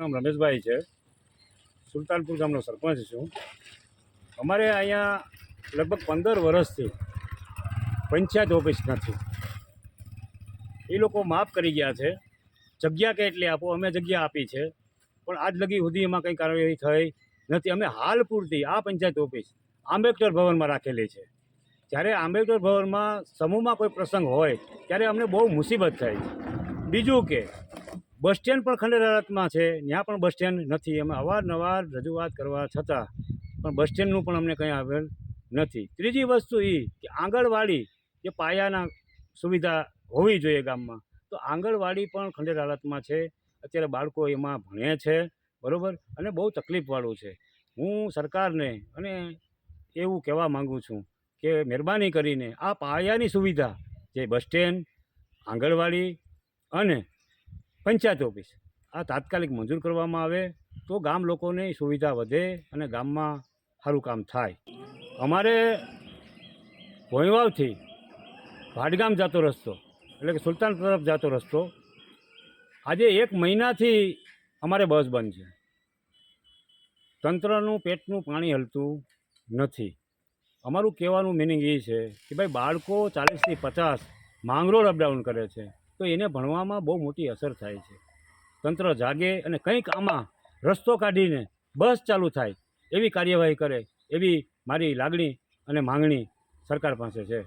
નામ રમેશભાઈ છે. સુલતાનપુર ગામનો સરપંચ છું. અમારે અહીંયા લગભગ પંદર વર્ષથી પંચાયત ઓફિસ નથી એ લોકો માફ કરી ગયા છે. જગ્યા કેટલી આપો, અમે જગ્યા આપી છે. પણ આજ લગી સુધી એમાં કંઈ કાર્યવાહી થઈ નથી. અમે હાલ પૂરતી આ પંચાયત ઓફિસ આંબેડકર ભવનમાં રાખેલી છે. જ્યારે આંબેડકર ભવનમાં સમૂહમાં કોઈ પ્રસંગ હોય, ત્યારે અમને બહુ મુસીબત થાય બીજું કે બસ સ્ટેન્ડ પણ ખંડેરાતમાં છે ત્યાં પણ બસ સ્ટેન્ડ નથી. અમે અવારનવાર રજૂઆત કરવા છતાં પણ બસ સ્ટેન્ડનું પણ અમને કંઈ આવેલ નથી. ત્રીજી વસ્તુ એ કે આંગણવાડી જે પાયાના સુવિધા હોવી જોઈએ ગામમાં. તો આંગણવાડી પણ ખંડેર હાલતમાં છે. અત્યારે બાળકો એમાં ભણે છે, બરાબર? અને બહુ તકલીફવાળું છે. હું સરકારને અને એવું કહેવા માગું છું કે મહેરબાની કરીને આ પાયાની સુવિધા, જે બસ સ્ટેન્ડ, આંગણવાડી અને પંચાયત ઓફિસ. આ તાત્કાલિક મંજૂર કરવામાં આવે તો ગામ લોકોને સુવિધા વધે અને ગામમાં સારું કામ થાય. અમારે ભોંયવાવથી ભાડગામ જતો રસ્તો, એટલે કે સુલતાન તરફ જતો રસ્તો, આજે એક મહિનાથી અમારે બસ બંધ છે. તંત્રનું પેટનું પાણી હલતું નથી. અમારું કહેવાનું મિનિંગ એ છે કે ભાઈ બાળકો ચાલીસથી પચાસ માંગરોળ અપડાઉન કરે છે. તો એને ભણવામાં બહુ મોટી અસર થાય છે. તંત્ર જાગે અને કંઈક આમાં રસ્તો કાઢીને બસ ચાલુ થાય, એવી કાર્યવાહી કરે, એવી મારી લાગણી અને માંગણી સરકાર પાસે છે.